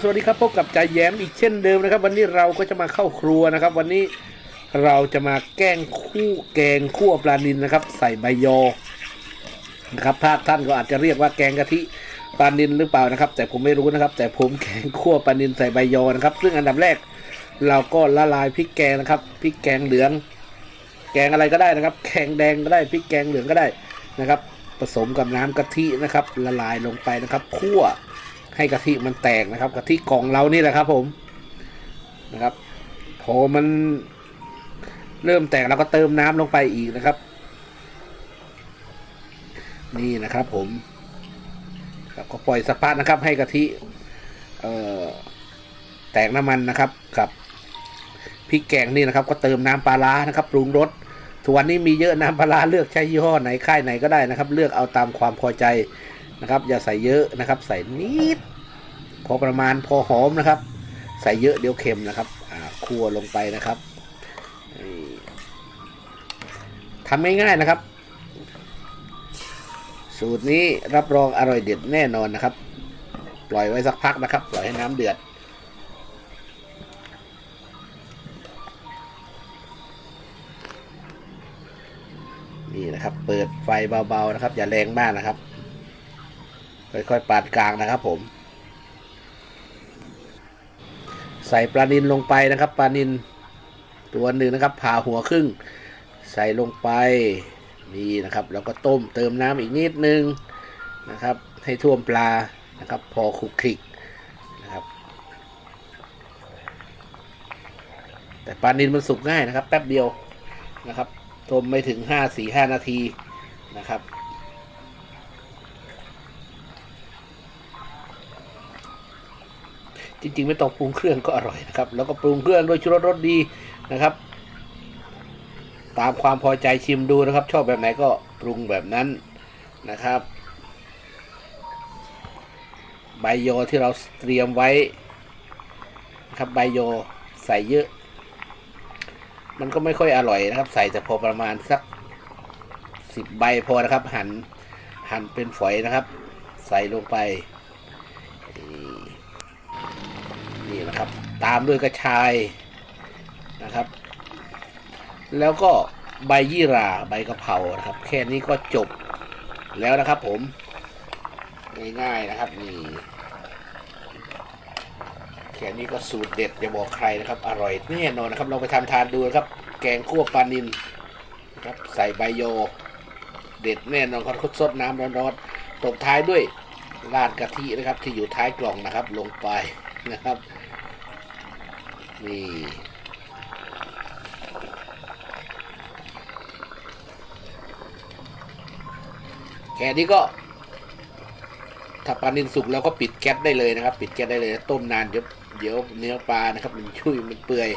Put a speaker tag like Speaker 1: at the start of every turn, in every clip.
Speaker 1: สวัสดีครับพบกับจ่าแย้มอีกเช่นเดิมนะครับ วันนี้เราก็จะมาเข้าครัวนะครับ วันนี้เราจะมาแกงคู่แกงคั่วปลานินนะครับ ใส่ใบยอนะครับภาคท่านก็อาจจะเรียกว่าแกงกะทิปลานินหรือเปล่านะครับ แต่ผมไม่รู้นะครับ แต่ผมแกงคั่วปลานินใส่ใบยอนะครับ ซึ่งอันดับแรก เราก็ละลายพริกแกงนะครับพริกแกงเหลือง แกงอะไรก็ได้นะครับ แกงแดงก็ได้พริกแกงเหลืองก็ได้นะครับ ผสมกับน้ำกะทินะครับ ละลายลงไปนะครับคั่ว ให้กะทิมันแตกนะครับกะทิกล่องเรานี่แหละครับ ผมนะครับพอมันเริ่มแตกเราก็เติมน้ำลงไปอีกนะครับ นี่นะครับ ผมครับก็ปล่อยสปานะครับ ให้กะทิเอ่อแตกน้ำมันนะครับกับพริกแกงนี่นะครับ ก็เติมน้ำปลาร้านะครับปรุงรสทุกวันนี้มีเยอะน้ำปลาร้าเลือกใช้ยี่ห้อไหนค่ายไหนก็ได้นะครับ เลือกเอาตามความพอใจ นะครับ อย่าใส่เยอะนะครับ ใส่นิด พอประมาณพอหอมนะครับ ใส่เยอะเดี๋ยวเค็มนะครับอ่าคั่วลงไปนะครับทำง่ายๆนะครับ สูตรนี้รับรองอร่อยเด็ดแน่นอนนะครับ ปล่อยไว้สักพักนะครับ ปล่อยให้น้ำเดือดนี่นะครับ เปิดไฟเบาๆนะครับ อย่าแรงมากนะครับ ค่อยๆปาดกลางนะครับผม ใส่ปลานินลงไปนะครับปลานินตัวหนึ่งนะครับผ่าหัวครึ่ง ใส่ลงไปนี่นะครับ แล้วก็ต้มเติมน้ำอีกนิดนึงนะครับ ให้ท่วมปลานะครับ พอคลุกคลิกนะครับ แต่ปลานินมันสุกง่ายนะครับ แป๊บเดียวนะครับต้มไม่ถึงห้าสี่ห้านาทีนะครับ จริงๆ ไม่ต้องปรุงเครื่องก็อร่อยนะครับแล้วก็ปรุงเครื่องด้วยชูรสรสดีนะครับ ตามความพอใจชิมดูนะครับ ชอบแบบไหนก็ปรุงแบบนั้นนะครับ ใบโยอที่เราเตรียมไว้นะครับใบโยอใส่เยอะ มันก็ไม่ค่อยอร่อยนะครับ ใส่แต่พอประมาณสักสิบใบพอนะครับ หั่นหั่นเป็นฝอยนะครับ ใส่ลงไป นะครับ ตามด้วยกระชายนะครับ แล้วก็ใบยี่ราใบกะเพรานะครับ แค่นี้ก็จบแล้วนะครับผม ง่ายๆนะครับนี่แค่นี้ก็สูตรเด็ดอย่าบอกใครนะครับ อร่อยแน่นอนนะครับลองไปทำทานดูนะครับ แกงคั่วปลานินนะครับใส่ใบโย เด็ดแน่นอนครับสดน้ำร้อนๆตบท้ายด้วยราดกะทินะครับ ที่อยู่ท้ายกล่องนะครับ ลงไปนะครับ นี่ แค่นี้ก็ ถ้าปลานินสุกแล้วก็ปิดแก๊สได้เลยนะครับ ปิดแก๊สได้เลย ต้มนานเดี๋ยวเดี๋ยวเนื้อปลานะครับ มันชุ่ยมันเปื่อย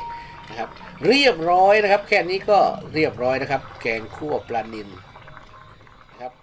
Speaker 1: นะครับ เรียบร้อยนะครับ แค่นี้ก็เรียบร้อยนะครับ แกงคั่วปลานินนะครับ